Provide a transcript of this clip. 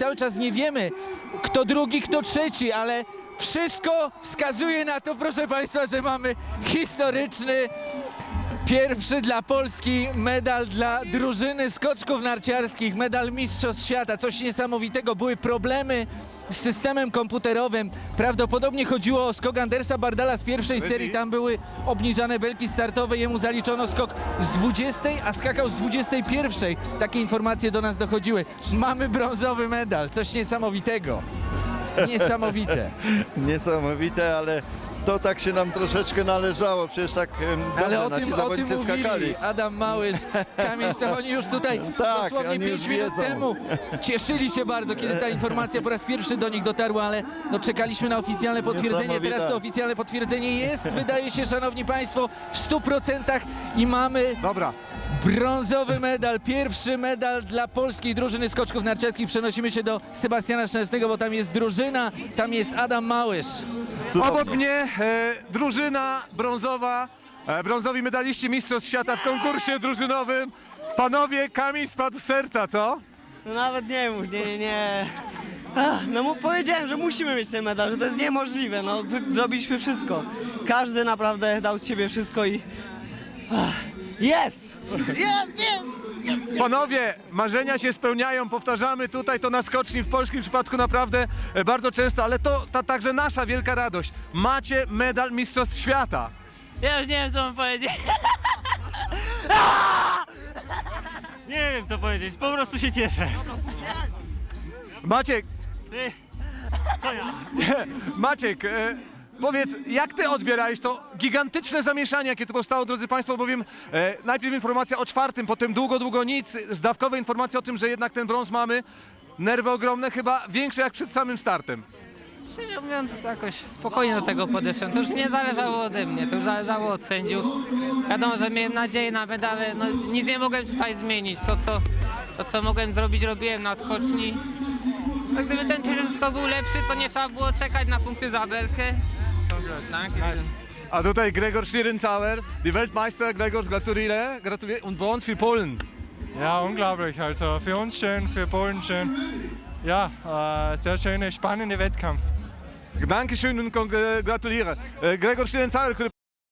cały czas nie wiemy, kto drugi, kto trzeci, ale wszystko wskazuje na to, proszę Państwa, że mamy historyczny Pierwszy dla Polski medal dla drużyny skoczków narciarskich, medal Mistrzostw Świata. Coś niesamowitego. Były problemy z systemem komputerowym. Prawdopodobnie chodziło o skok Andersa Bardala z pierwszej serii. Tam były obniżane belki startowe. Jemu zaliczono skok z 20, a skakał z 21. Takie informacje do nas dochodziły. Mamy brązowy medal. Coś niesamowitego. Niesamowite. Niesamowite, ale to tak się nam troszeczkę należało, przecież tak em, dobrze Ale o nasi tym, o tym zawodnicy mówili skakali. Adam Małysz, Kamień to oni już tutaj Tak, dosłownie oni 5 już minut wiedzą. temu cieszyli się bardzo, kiedy ta informacja po raz pierwszy do nich dotarła, ale no, czekaliśmy na oficjalne potwierdzenie, Niesamowite. teraz to oficjalne potwierdzenie jest, wydaje się, szanowni państwo, w 100% i mamy Dobra, brązowy medal, pierwszy medal dla polskiej drużyny skoczków narciarskich. Przenosimy się do Sebastiana Szczęsnego, bo tam jest drużyna, tam jest Adam Małysz. Obok mnie e, drużyna brązowa, e, brązowi medaliści Mistrzostw Świata w konkursie drużynowym. Panowie, kamień spadł z serca, co? No nawet nie mów, nie, nie, nie. Ach, no mu powiedziałem, że musimy mieć ten medal, że to jest niemożliwe, no wy- zrobiliśmy wszystko. Każdy naprawdę dał z siebie wszystko i... Ach, Jest! Jest, jest! Panowie, marzenia się spełniają, powtarzamy tutaj to na skoczni w polskim przypadku naprawdę e, bardzo często, ale to ta, także nasza wielka radość. Macie medal Mistrzostw Świata. Ja już nie wiem, co mam powiedzieć. nie wiem, co powiedzieć. Po prostu się cieszę. Maciek, Ty, co ja? Maciek, e, powiedz, jak ty odbierałeś to gigantyczne zamieszanie, jakie tu powstało, drodzy Państwo, bowiem e, najpierw informacja o czwartym, potem długo, długo nic, zdawkowe informacje o tym, że jednak ten brąz mamy, nerwy ogromne, chyba większe jak przed samym startem. Szczerze mówiąc, jakoś spokojnie do tego podeszłem. To już nie zależało ode mnie, to już zależało od sędziów. Wiadomo, że miałem nadzieję na medale, no nic nie mogłem tutaj zmienić. To co, to, co mogłem zrobić, robiłem na skoczni. No, gdyby ten pierwszy skok był lepszy, to nie trzeba było czekać na punkty za belkę. Tak, A tutaj Gregor Schlierenzauer, die Weltmeister, Gregor, gratuliere, gratuliere und Bronze für Polen. Ja, unglaublich. Also für uns schön, für Polen schön. Ja, äh, sehr schöner, spannender Wettkampf. Dankeschön und gratuliere. E, Gregor Schlierenzauer, który